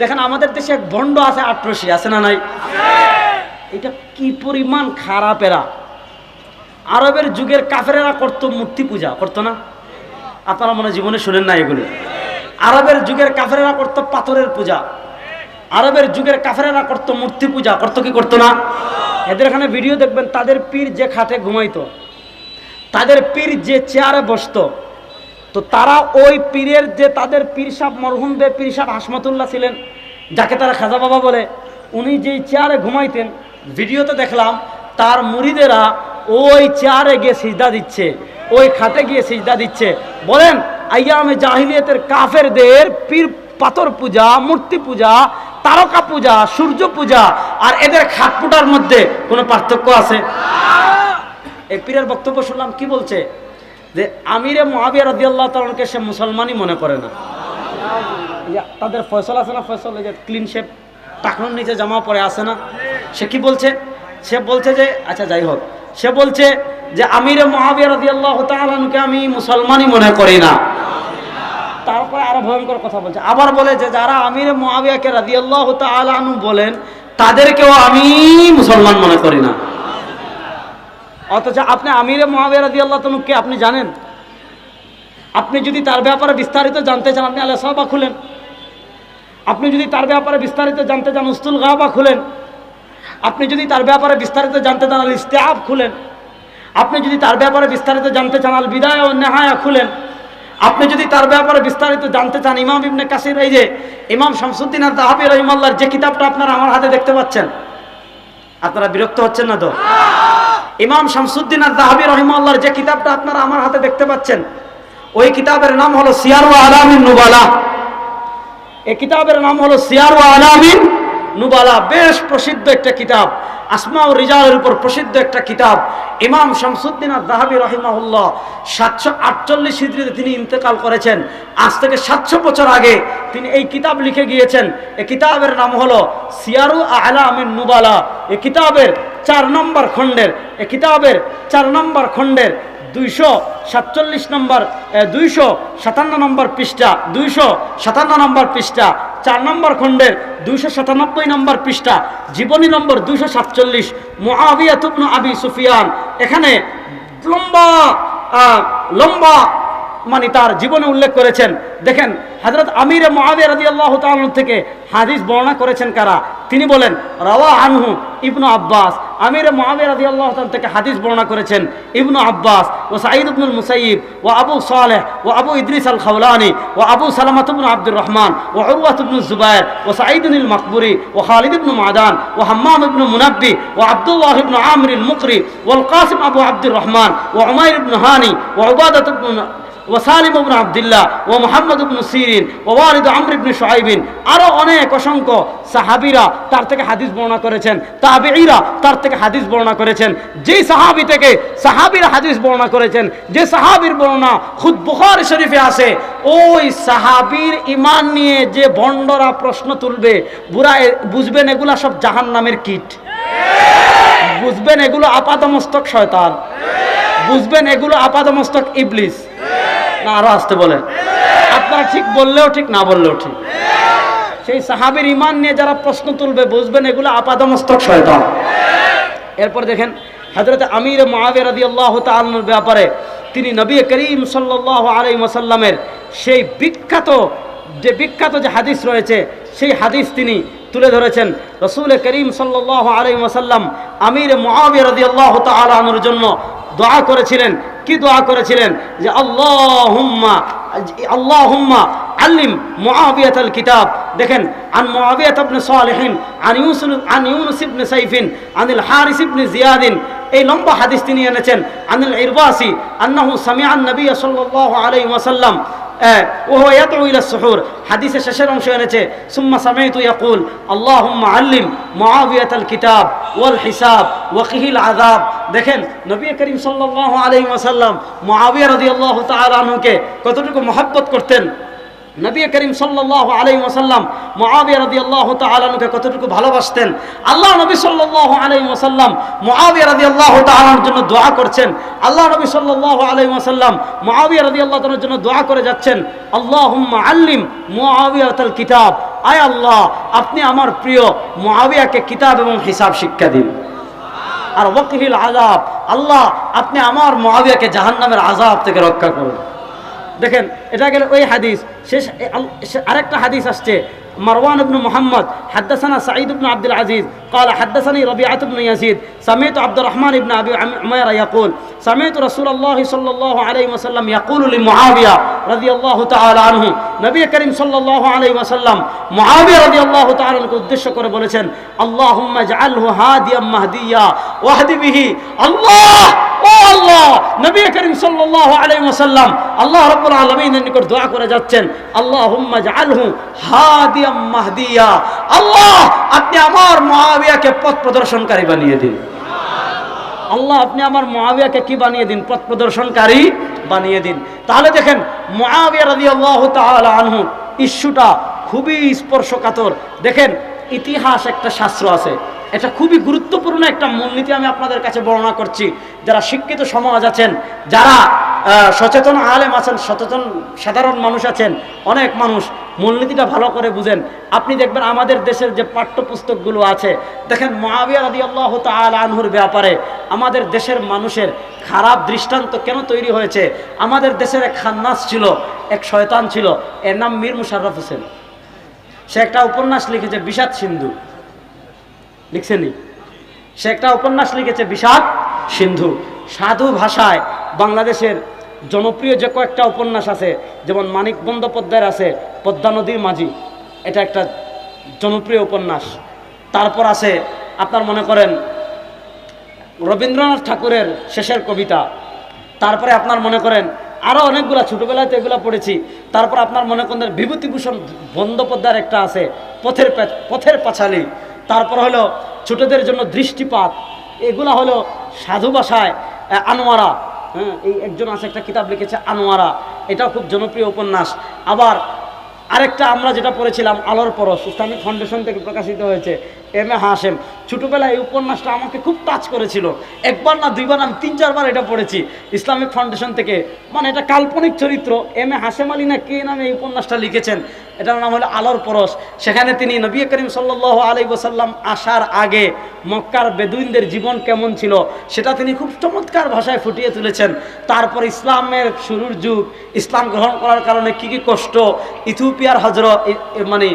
দেখেন, আমাদের দেশে এক ভণ্ড আছে আট্রসি, আছে না নাই? এটা কি পরিমাণ খারাপ এরা আরবের যুগের কাফেরেরা করতো মূর্তি পূজা, করতো না? আপনারা মনে জীবনে শুনেন না এগুলো। আরবের যুগের কাফেরেরা করতো পাথরের পূজা। আরবের যুগের কাফেরেরা করতো মূর্তি পূজা, করতো কি করতো না? এদের এখানে ভিডিও দেখবেন, তাদের পীর যে খাটে ঘুমাইতো, তাদের পীর যে চেয়ারে বসতো তো তারা ওই পীরের যে তাদের পীর সাহ মরহুম দে পীর সাহ হাসমতুল্লাহ ছিলেন, যাকে তারা খাজা বাবা বলে, উনি যেই চেয়ারে ঘুমাইতেন, ভিডিওতে দেখলাম তার মুড়িদেরা ওই চেয়ারে গিয়ে সিজদা দিচ্ছে, ওই খাতে গিয়ে সিজদা দিচ্ছে। বলেন, আইয়ামে জাহিলিয়তের কাফেরদের পীর পাথর পূজা, মূর্তি পূজা, তারকা পূজা, সূর্য পূজা আর এদের খাট পূজার মধ্যে কোনো পার্থক্য আছে? এই পীরের বক্তব্য শুনলাম, কি বলছে? যে আমিরে মহাবিয়া রদি আল্লাহ তালকে সে মুসলমানই মনে করে না। তাদের ফয়সল আছে না ফয়সল? এই যে ক্লিন শেপ টাকনোর নিচে জামা পরে আসে না? সে কি বলছে? সে বলছে যে আচ্ছা যাই হোক। সে বলছে যে আমিরে মহাবিয়া রদি আল্লাহ তালকে আমি মুসলমানই মনে করি না। তারপরে আরও ভয়ঙ্কর কথা বলছে। আবার বলে যে, যারা আমির মহাবিয়াকে রাজি আল্লাহ তালু বলেন, তাদেরকেও আমি মুসলমান মনে করি না। অথচ আপনি আমিরে মহাবিয়া রাজি আল্লাহ কে আপনি জানেন? আপনি যদি তার ব্যাপারে বিস্তারিত জানতে চান, আপনি আল্লাহ সাহবা খুলেন। আপনি যদি তার ব্যাপারে বিস্তারিত জানতে চান, উস্তুল গাহবা খুলেন। আপনি যদি তার ব্যাপারে বিস্তারিত জানতে চান, আল ইস্তেআব খুলেন। আপনি যদি তার ব্যাপারে বিস্তারিত জানতে চান, আল বিদায় ও নেহায়া খুলেন। আপনি যদি তার ব্যাপারে বিস্তারিত জানতে চান, ইমাম ইবনে কাসির, এই যে ইমাম শামসুদ্দিন আর তাহাবি রহিমাল্লাহর যে কিতাবটা আপনারা আমার হাতে দেখতে পাচ্ছেন। আপনারা বিরক্ত হচ্ছেন না তো? ইমাম শামসুদ্দিন আর জাহাবি রহিমাল্লার যে কিতাবটা আপনারা আমার হাতে দেখতে পাচ্ছেন, ওই কিতাবের নাম হলো সিয়ার ও আলামিন নুবালা। এই কিতাবের নাম হলো সিয়ার ও আলামিন নুবালা। বেশ প্রসিদ্ধ একটা কিতাব। আসমা ও রিজালের উপর প্রসিদ্ধ একটা কিতাব। ইমাম শামসুদ্দিন আর দাহাবি রহিমাহুল্লাহ সাতশো আটচল্লিশ হিজড়িতে তিনি ইন্তেকাল করেছেন। আজ থেকে সাতশো বছর আগে তিনি এই কিতাব লিখে গিয়েছেন। এই কিতাবের নাম হলো সিয়ারু আলা আমিন নুবালা। এই কিতাবের চার নম্বর খণ্ডের, এই কিতাবের চার নম্বর খণ্ডের দুইশো সাতচল্লিশ নম্বর দুইশো সাতান্ন নম্বর পৃষ্ঠা, দুইশো সাতান্ন নম্বর পৃষ্ঠা চার নম্বর খণ্ডের দুইশো সাতানব্বই নম্বর পৃষ্ঠা, জীবনী নম্বর দুইশো সাতচল্লিশ মহাবিয়া তুবনু আবি সুফিয়ান। এখানে লম্বা লম্বা মানে তার জীবনে উল্লেখ করেছেন। দেখেন হজরত আমির মহাবিয়া রাজি আল্লাহ থেকে হাদিস বর্ণনা করেছেন কারা? তিনি বলেন, রাওয়া আনহু ইবনু আব্বাস। আমির মহাবিয়া রাজি আল্লাহ থেকে হাদিস বর্ণনা করেছেন, ইবনু আব্বাস ও সাঈদ ইবনুল মুসাইব ও আবু সালেহ ও আবু ইদ্রিস আল খাওলানি ও আবু সালামাত আব্দুর রহমান ও উরওয়াত ইবনু জুবায়ের ও সাঈদুল মকবুরি ও খালিদ ইবনু মাদান ও হাম্মাম ইবনু মুনাব্বি ও আব্দুল্লাহ ইবনু আমির মুকরি ওয়াল কাসিম আবু আব্দুর রহমান ও উমাইর ইবনু হানি ও উবাদাত ইবনু ওসালিম ইবনু আবদুল্লাহ ও মোহাম্মদ ইবনু সিরিন ও ওয়ালিদ আমর ইবনু শুআইবিন আরও অনেক অসংখ্য সাহাবীরা তার থেকে হাদিস বর্ণনা করেছেন, তাবেঈরা তার থেকে হাদিস বর্ণনা করেছেন যে সাহাবী থেকে সাহাবীরা হাদিস বর্ণনা করেছেন, যে সাহাবীর বর্ণনা খুদ বুখারী শরীফে আছে, ওই সাহাবীর ইমান নিয়ে যে ভণ্ডরা প্রশ্ন তুলবে, বুড়া বুঝবেন এগুলা সব জাহান্নামের কিট। বুঝবেন এগুলো আপাদমস্তক শয়তান। বুঝবেন এগুলো আপাদমস্তক ইবলিস। না, আরও আসতে বলেন। আপনারা ঠিক বললেও ঠিক, না বললেও ঠিক। সেই সাহাবীর ইমান নিয়ে যারা প্রশ্ন তুলবে, বুঝবেন এগুলো আপাদমস্তক শয়তান। এরপর দেখেন হজরত আমির মহাবির রাদি আল্লাহ তালনের ব্যাপারে তিনি নবী করিম সাল্লাহ আলাই ওসাল্লামের সেই বিখ্যাত, যে বিখ্যাত যে হাদিস রয়েছে, সেই হাদিস তিনি তুলে ধরেছেন। রসুল করিম সাল্লাহ আলাই ওসাল্লাম আমির মহাবির রাদি আল্লাহ তালানোর জন্য দোয়া করেছিলেন কি দোয়া করেছিলেন? যে আল্লাহ হুম্মা আল্লাহ হুম্মা আল্লিম মুআবিয়াত আল কিতাব। দেখেন, আন মুআবিয়াত ইবনে সালেহিন, আন ইউসুল আন ইউনুস ইবনে সাইফিন, আনিল হারিস ইবনে জিয়াদিন। এই লম্বা হাদিস তিনি এনেছেন। আনিল ইরবাসি, আন্নাহু সামিআন নবী সাল্লাল্লাহু আলাইহি ওয়াসাল্লাম। ওহো ইয়াত ইলা সুহুর। হাদিসের শেষের অংশ এনেছে, সুম্মা সামাইতু ইয়াকুল, আল্লাহুম্মা আল্লিম মুআবিয়াতাল কিতাব ওয়াল হিসাব ওয়া কিহিল আযাব। দেখেন, নবী করিম সাল্লাল্লাহু আলাইহি ওয়াসাল্লাম মুআবিয়া রাদিয়াল্লাহু তাআলা আনহুকে কতটুকু মহব্বত করতেন। নবী করিম সাল্লাল্লাহু আলাইহি ওয়াসাল্লাম মুআবিয়া রাদিয়াল্লাহু আল্লাহ আনহুকে কতটুকু ভালোবাসতেন? আল্লাহ নবী সাল্লাল্লাহু আলাইহি ওয়াসাল্লাম মুআবিয়া আল্লাহ তাআলার জন্য দোয়া করছেন। আল্লাহ নবী সাল্লাল্লাহু আলাইহি ওয়াসাল্লাম মুআবিয়া রাদিয়াল্লাহু তাআলার জন্য দোয়া করে যাচ্ছেন। আল্লাহুম্মা আল্লিম মুআবিয়াতাল কিতাব। আয় আল্লাহ, আপনি আমার প্রিয় মহাবিয়াকে কিতাব এবং হিসাব শিক্ষা দিন। আর ওয়াকিল আজাব আল্লাহ, আপনি আমার মহাবিয়াকে জাহান্নামের আজাব থেকে রক্ষা করুন। দেখেন এটা গেলে ওই হাদিস শেষ এ আল- সে- আরেকটা হাদিস আসছে মারওয়ান ইবনে মুহাম্মদ حدثنا سعيد بن عبد العزيز قال حدثني ربيعة بن يزيد سمعت عبد الرحمن بن أبي عم- عمير يقول سمعت رسول الله صلى الله عليه وسلم يقول لمعاوية رضي الله تعالى عنه নবী করিম সাল্লাল্লাহু আলাইহি ওয়াসাল্লাম মুআবিয়া রাদিয়াল্লাহু তাআলা কে উদ্দেশ্য করে বলেছেন আল্লাহুম্মা জাআলহু হাদিয়াম মাহদিয়া ওয়াহদি বিহি আল্লাহ আল্লাহ আল্লাহ দোয়া করে যাচ্ছেন আল্লাহ, আপনি আমার পথ প্রদর্শনকারী বানিয়ে দিন। আল্লাহ, আপনি আমার মহাবিয়াকে কি বানিয়ে দিন? পথ প্রদর্শনকারী বানিয়ে দিন। তাহলে দেখেন মহাবিয়া রাজি আল্লাহ ইস্যুটা খুবই স্পর্শকাতর। দেখেন ইতিহাস একটা শাস্ত্র আছে। এটা খুবই গুরুত্বপূর্ণ একটা মূলনীতি আমি আপনাদের কাছে বর্ণনা করছি। যারা শিক্ষিত সমাজ আছেন, যারা সচেতন আলেম আছেন, সচেতন সাধারণ মানুষ আছেন, অনেক মানুষ মূলনীতিটা ভালো করে বুঝেন। আপনি দেখবেন আমাদের দেশের যে পাঠ্যপুস্তকগুলো আছে, দেখেন মহাবিয়া রাদি আল্লাহ আনহুর ব্যাপারে আমাদের দেশের মানুষের খারাপ দৃষ্টান্ত কেন তৈরি হয়েছে? আমাদের দেশের এক খান্নাস ছিল, এক শয়তান ছিল, এর নাম মীর মুশাররফ হোসেন। সে একটা উপন্যাস লিখেছে বিষাদ সিন্ধু। লিখছেনি সে একটা উপন্যাস লিখেছে বিষাদ সিন্ধু। সাধু ভাষায় বাংলাদেশের জনপ্রিয় যে কয়েকটা উপন্যাস আছে, যেমন মানিক বন্দ্যোপাধ্যায়ের আছে পদ্মা নদীর মাঝি। এটা একটা জনপ্রিয় উপন্যাস। তারপর আছে আপনার মনে করেন রবীন্দ্রনাথ ঠাকুরের শেষের কবিতা। তারপরে আপনার মনে করেন আরও অনেকগুলা, ছোটোবেলায় তো এগুলো পড়েছি। তারপর আপনার মনে করেন বিভূতিভূষণ বন্দ্যোপাধ্যায়ের একটা আছে, পথের পথের পাঁচালী। তারপর হলো ছোটদের জন্য দৃষ্টিপাত। এগুলা হলো সাধু ভাষায় আনোয়ারা। হ্যাঁ এই একজন আছে, একটা কিতাব লিখেছে, আনোয়ারা। এটাও খুব জনপ্রিয় উপন্যাস। আবার আরেকটা আমরা যেটা পড়েছিলাম, আলোর পরশ, ইসলামিক ফাউন্ডেশন থেকে প্রকাশিত হয়েছে, এম এ হাসেম ছোটোবেলায় এই উপন্যাসটা আমাকে খুব টাচ করেছিল। একবার না দুইবার, আমি তিন, চারবার এটা পড়েছি। ইসলামিক ফাউন্ডেশন থেকে। মানে এটা কাল্পনিক চরিত্র। এম এ হাসেম আলী না কে নামে এই উপন্যাসটা লিখেছেন? এটার নাম হলো আলোর পরশ। সেখানে তিনি নবী করিম সাল্লাহ আলী ওসাল্লাম আসার আগে মক্কার বেদুইনদের জীবন কেমন ছিল, সেটা তিনি খুব চমৎকার ভাষায় ফুটিয়ে তুলেছেন। তারপর ইসলামের শুরুর যুগ। ইসলাম গ্রহণ করার কারণে কি কি কষ্ট? ইথিওপিয়ার হজরত মানে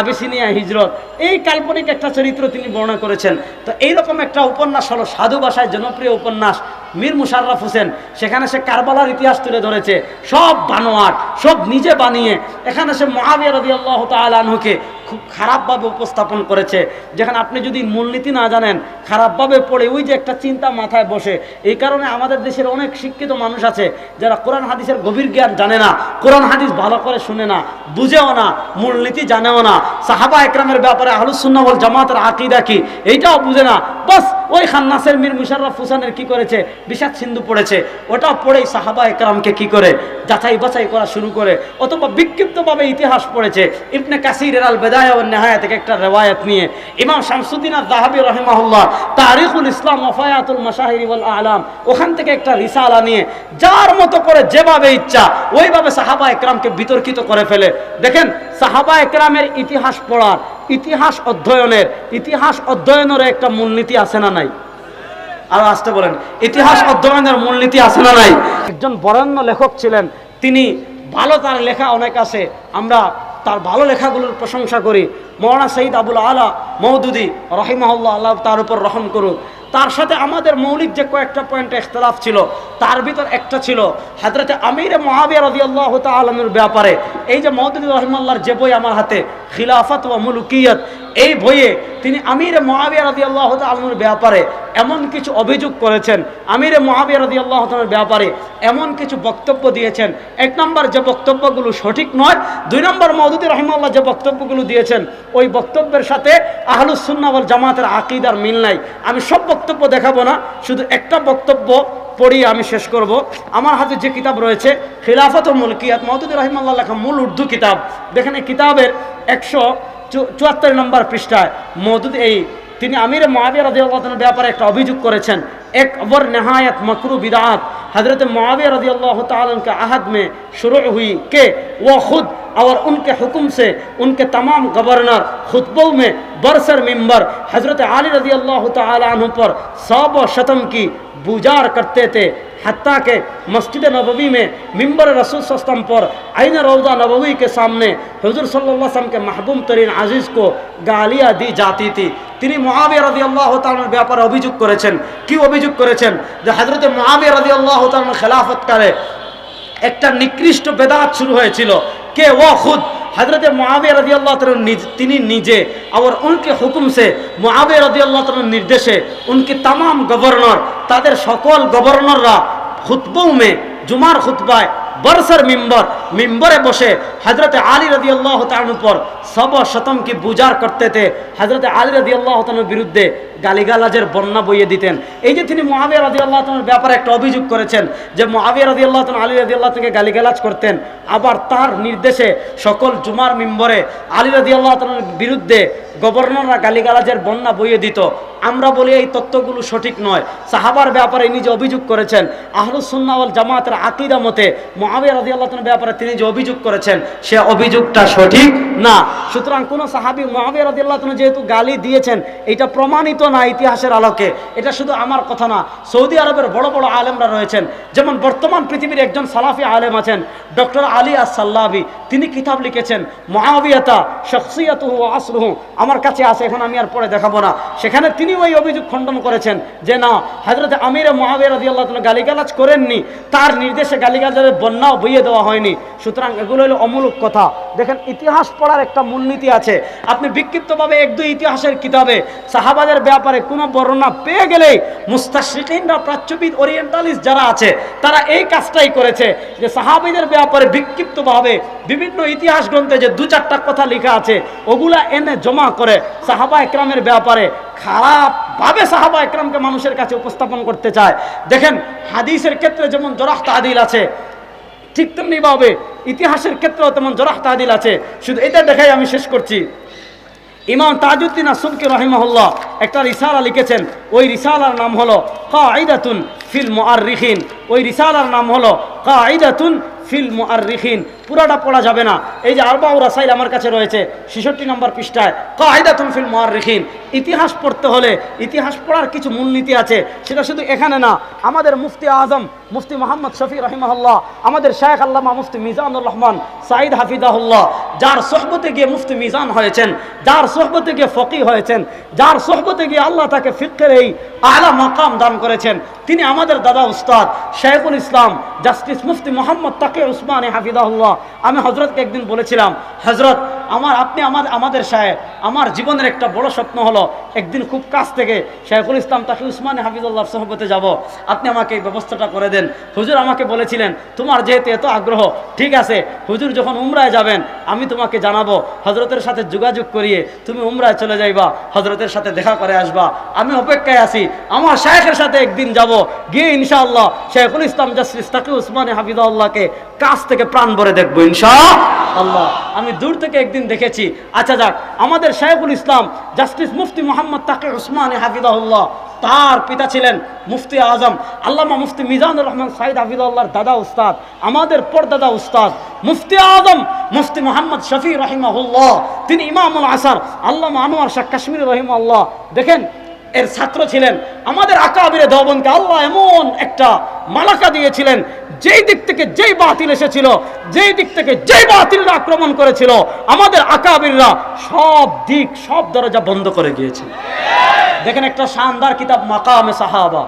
আবিসিনিয়া হিজরত। এই কাল্পনিক একটা চরিত্র তিনি বর্ণনা করেছেন। তো এইরকম একটা উপন্যাস হলো সাধু ভাষায় জনপ্রিয় উপন্যাস, মীর মুশাররফ হোসেন। সেখানে সে কারবালার ইতিহাস তুলে ধরেছে। সব বানোয়াট, সব নিজে বানিয়ে। এখানে সে মহাবিয়া রদি আল্লাহ তালুকে খুব খারাপভাবে উপস্থাপন করেছে। যেখানে আপনি যদি মূলনীতি না জানেন, খারাপভাবে পড়ে ওই যে একটা চিন্তা মাথায় বসে, এই কারণে আমাদের দেশের অনেক শিক্ষিত মানুষ আছে যারা কোরআন হাদিসের গভীর জ্ঞান জানে না, কোরআন হাদিস ভালো করে শুনে না, বুঝেও না, মূলনীতি জানেও না। সাহাবা একরামের ব্যাপারে আহলুসুন্না বল জামাতের আকিদা কি? এইটাও বুঝে না। বাস, ওই খান্নাসের মীর মুশাররফ হুসানের কি করেছে? বিষাদ সিন্ধু পড়েছে। ওটা পড়েই সাহাবা একরামকে কি করে? যাচাই বাছাই করা শুরু করে। অথবা বিক্ষিপ্তভাবে ইতিহাস পড়েছে। ইবনে কাসির এর আল বিতর্কিত করে ফেলে। দেখেন, সাহাবা একরামের ইতিহাস পড়ার, ইতিহাস অধ্যয়নের ইতিহাস অধ্যয়নের একটা মূলনীতি আছে না নাই? আর আসতে বলেন, ইতিহাস অধ্যয়নের মূলনীতি আছে না নাই? একজন বরেণ্য লেখক ছিলেন, তিনি ভালো তার লেখা অনেক আছে, আমরা তার ভালো লেখাগুলোর প্রশংসা করি। মৌলানা সঈদ আবুল আলা মৌদুদি রহিমাহুল্লাহ, আল্লাহ তার উপর রহম করুক। তার সাথে আমাদের মৌলিক যে কয়েকটা পয়েন্টে ইখতলাফ ছিল তার ভিতর একটা ছিল হাজরতে আমির মহাবিয়া রদি আল্লাহ তালমের ব্যাপারে। এই যে মৌদুদি রহিমাল্লাহর যে বই আমার হাতে, খিলাফত ও মুলুকিয়ত, এই বইয়ে তিনি আমির মহাবিয়া রদি আল্লাহ তালমের ব্যাপারে এমন কিছু অভিযোগ করেছেন। আমির মহাবিয়া রদি আল্লাহ তালের ব্যাপারে এমন কিছু বক্তব্য দিয়েছেন। এক নম্বর, যে বক্তব্যগুলো সঠিক নয়, দুই নম্বর মৌদুদি রহিমাল্লাহ যে বক্তব্যগুলো দিয়েছেন, ওই বক্তব্যের সাথে আহলুসুন্নাবল জামাতের আকিদার মিল নাই। আমি সব বক্তব্য দেখাবো না, শুধু একটা বক্তব্য পড়িয়ে আমি শেষ করব। আমার হাতে যে কিতাব রয়েছে খিলাফত ও মুলকিয়াত মহতুদ রহিমাল্লাহ লেখা মূল উর্দু কিতাব। দেখেন এই কিতাবের একশো চুয়াত্তর নম্বর পৃষ্ঠায় মহদুদ এই তিনি আমির মহাবিয়া রাজিউল্লাহনের ব্যাপারে একটা অভিযোগ করেছেন এক অবর নেহায়ত মকরু বিদাত হাজরত মহাবিয়া রাজিউল্লাহ তালকে আহাদ মে শুরু হুই কে? ও খুদ और उनके हुक्म से उनके तमाम गवर्नर खुतबों में बरसर मिंबर हज़रत आली रजी अल्लाह तु पर सब व शतम की बुजार करते थे हती के मस्जिद नबवी में मिंबर रसूल सस्तम पर आइन रौजा नबवी के सामने हजूर सल्लम के महबूब तरीन আজিজ को গালিয়া দি জাতি থি তিনি মহাবিয়া রাজি আল্লাহ তালনের ব্যাপারে অভিযোগ করেছেন কি অভিযোগ করেছেন যে হজরত মহাবিয়া রাজি আল্লাহ তালন খেলাফতকালে একটা নিকৃষ্ট বেদাত শুরু হয়েছিল কে ও খুদ हजरत मुआविया रदी अल्लाह তিনি নিজে और उनके हुक्म से मुआविया रदी अल्लाह निर्देशे उनके तमाम गवर्नर তাদের সকল গভর্নররা খুতবৌ মে জুমার খুতবায় बरसर मिंबर मिंबरे बसे हजरत आली रदी अल्लाह पर सब সব শতমকে বুজার করতেতে হজরত আলী রাজি আল্লাহ বিরুদ্ধে গালিগালাজের বন্যা বইয়ে দিতেন। এই যে তিনি মহাবিয়া রাজি আল্লাহ ব্যাপারে একটা অভিযোগ করেছেন যে মহাবিয়া রাজি আল্লাহ আলী রাজি আল্লাহ গালিগালাজ করতেন, আবার তার নির্দেশে সকল জুমার মেম্বরে আলী রাজি আল্লাহ বিরুদ্ধে গভর্নররা গালিগালাজের বন্যা বইয়ে দিত। আমরা বলি এই তত্ত্বগুলো সঠিক নয়। সাহাবার ব্যাপারে নিজে অভিযোগ করেছেন আহলুসুন্নাওয়াল জামাতের আকিদা মতে মহাবিয়া রাজি আল্লাহ ব্যাপারে তিনি যে অভিযোগ করেছেন, সে অভিযোগটা সঠিক না। সুতরাং কোনো সাহাবি মহাবিয়া রাজি আল্লাহ যেহেতু গালি দিয়েছেন, এটা প্রমাণিত না ইতিহাসের আলোকে। এটা শুধু আমার কথা না, সৌদি আরবের বড় বড় আলেমরা রয়েছেন। যেমন বর্তমান পৃথিবীর একজন সালাফি আলেম আছেন, ডক্টর আলী আসাল্লাবি তিনি কিতাব লিখেছেন মহাবিয়াতা শখসিয়াত আসলুহু। আমার কাছে আছে, এখন আমি আর পরে দেখাবো না। সেখানে তিনি ওই অভিযোগ খণ্ডন করেছেন যে না হাজরত আমিরে মহাবিয়া রাজি আল্লাহ গালিগালাজ করেননি, তার নির্দেশে গালিগালাজের বন্যাও বইয়ে দেওয়া হয়নি। সুতরাং এগুলো হলো অমূলক কথা। দেখেন, ইতিহাস পড়ার একটা মূলনীতি আছে। আপনি বিক্ষিপ্তভাবে এক, দুই ইতিহাসের কিতাবে সাহাবাদের ব্যাপারে কোনো বর্ণনা পেয়ে গেলেই মুস্তাশিকিনরা প্রাচ্যবিদ ওরিয়েন্টালিস্ট যারা আছে, তারা এই কাজটাই করেছে যে সাহাবিদের ব্যাপারে বিক্ষিপ্তভাবে বিভিন্ন ইতিহাস গ্রন্থে যে দু চারটা কথা লেখা আছে, ওগুলা এনে জমা করে সাহাবা একরামের ব্যাপারে খারাপভাবে সাহাবা একরামকে মানুষের কাছে উপস্থাপন করতে চায়। দেখেন, হাদিসের ক্ষেত্রে যেমন জরাহ তাদিল আছে, ঠিক তেমনিভাবে ইতিহাসের ক্ষেত্রেও তেমন জরাহ তাহাদিল আছে। শুধু এটা দেখাই আমি শেষ করছি। ইমাম তাজউদ্দিন আসুমকে রহিমাহুল্লাহ একটা রিসালা লিখেছেন। ওই রিসালার নাম হলো কাঈদাতুন ফিল মুআররিখিন। ওই রিসালার নাম হলো কাঈদাতুন ফিল মুআররিখিন, পুরাটা পড়া যাবে না। এই যে আরবা ও রাসাইল আমার কাছে রয়েছে, ছেষট্টি নম্বর পৃষ্ঠায়, কায়দাতুন ফিল মুআররিখিন। ইতিহাস পড়তে হলে, ইতিহাস পড়ার কিছু মূলনীতি আছে, সেটা শুধু এখানে না। আমাদের মুফতি আজম, মুফতি মোহাম্মদ শফি রহিমাহুল্লাহ, আমাদের শেখ আল্লামা মুফতি মিজানুর রহমান সাইদ হাফিজাহুল্লাহ, যার সোহবতে গিয়ে মুফতি মিজান হয়েছেন, যার সোহবতে গিয়ে ফকি হয়েছেন, যার সোহবতে গিয়ে আল্লাহ তাকে ফিক্রের এই আলা মাকাম দান করেছেন, তিনি আমাদের দাদা উস্তাদ শেখুল ইসলাম, জাস্টিস মুফতি মোহাম্মদ তাকে উসমান হাফিদাহুল্লাহ আমি হজরতকে একদিন বলেছিলাম হজরত আমার আপনি আমার, আমাদের সাহেব, আমার জীবনের একটা বড় স্বপ্ন হলো, একদিন খুব কাছ থেকে শেখুল ইসলাম তাকে উসমান হাফিজুল্লাহর সহবতে যাব। আপনি আমাকে এই ব্যবস্থাটা করে দেন। হুজুর আমাকে বলেছিলেন, তোমার যেহেতু এত আগ্রহ, ঠিক আছে, হুজুর যখন উমরায় যাবেন, আমি তোমাকে জানাব। হজরতের সাথে যোগাযোগ করিয়ে তুমি উমরায় চলে যাইবা হজরতের সাথে দেখা করে আসবা। আমি অপেক্ষায় আছি, আমার শেখের সাথে একদিন যাব। গিয়ে ইনশাআল্লাহ শেখুল ইসলাম জাসিস তাকে উসমান হাফিজাউল্লাহকে কাছ থেকে প্রাণ ভরে দেখব ইনশা আল্লাহ আমি দূর থেকে একদিন দেখেছি। আচ্ছা যাক, আমাদের শাহেবুল ইসলাম, জাস্টিস মুফতি মোহাম্মদ তাকে উসমান হাফিদাহুল্লাহ তার পিতা ছিলেন মুফতি আজম, আল্লামা মুফতি মিজানুর রহমান সাইদ হাফিদাল্লাহর দাদা উস্তাদ, আমাদের পরদাদা উস্তাদ মুফতি আজম, মুফতি মোহাম্মদ শফি রহিমাহুল্লাহ, তিনি ইমামুল আসার, আল্লামা আনোয়ার শাহ কাশ্মীর রহিমাল্লাহ দেখেন, এর ছাত্র ছিলেন। আমাদের আকাবিরে দবনকে আল্লাহ এমন একটা মালাকা দিয়েছিলেন, যেই দিক থেকে যেই বাতিল এসেছিল, যেই দিক থেকে যেই বাতিলরা আক্রমণ করেছিল, আমাদের আকাবিররা সব দিক, সব দরজা বন্ধ করে গিয়েছিল দেখেন একটা শানদার কিতাব, মাকামে সাহাবা।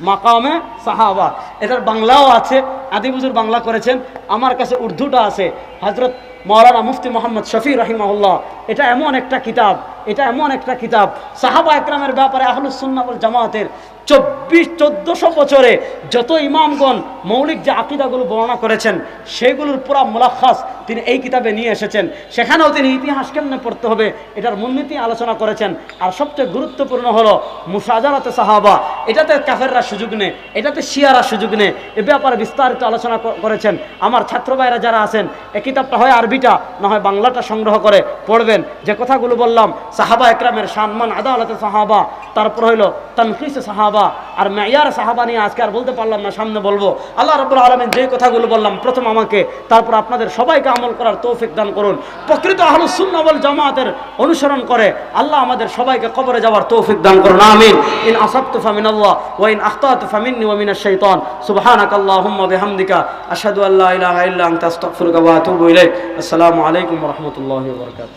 মাকামে সাহাবা। এটার বাংলাও আছে, আদি আদিবুজুর বাংলা করেছেন। আমার কাছে উর্দুটা আছে। হজরত মৌলানা মুফতি মোহাম্মদ শফি রহিমাউল্লাহ এটা এমন একটা কিতাব এটা এমন একটা কিতাব। সাহাবা একরামের ব্যাপারে আহলুসুন্নাবল জামাতের চব্বিশ, চোদ্দশো বছরে যত ইমামগণ মৌলিক যে আকিদাগুলো বর্ণনা করেছেন, সেগুলোর পুরা মোলাখাস তিনি এই কিতাবে নিয়ে এসেছেন। সেখানেও তিনি ইতিহাস কেমনে পড়তে হবে এটার মূলনীতি আলোচনা করেছেন। আর সবচেয়ে গুরুত্বপূর্ণ হলো মুসাজারাতে সাহাবা। এটাতে কাফেররা সুযোগ নেই, এটাতে শিয়ারা সুযোগ নেই। এ ব্যাপারে বিস্তারিত আলোচনা করেছেন। আমার ছাত্র ভাইরা যারা আছেন এই কিতাবটা হয় আরবিটা, না হয় বাংলাটা সংগ্রহ করে পড়বেন। যে কথাগুলো বললাম সাহাবা একরামের সম্মান আদালতে সাহাবা, তারপর হইল তানফিসে সাহাবা আর মেয়ার সাহাবা নিয়ে আজকে আর বলতে পারলাম না, সামনে বলব। আল্লাহ রব্বুল আলমিন যে কথাগুলো বললাম, প্রথম আমাকে, তারপর আপনাদের সবাইকে আমল করার তৌফিক দান করুন। প্রকৃত আহলুস সুন্নাহ ওয়াল জামাতের অনুসরণ করে আল্লাহ আমাদের সবাইকে কবরে যাওয়ার তৌফিক দান করুন, আমিন। ইন আসাবতু ফামিন আল্লাহ ওয়া ইন আখতাতু ফামিন্নি ওয়া মিনাশ শাইতান। সুবহানাক আল্লাহুম্মা বিহামদিকা, আশহাদু আল্লা ইলাহা ইল্লা আনতা, আস্তাগফিরুকা ওয়া আতুবু ইলাইক। আসসালামু আলাইকুম ওয়া রাহমাতুল্লাহি ওয়া বারাকাতুহু।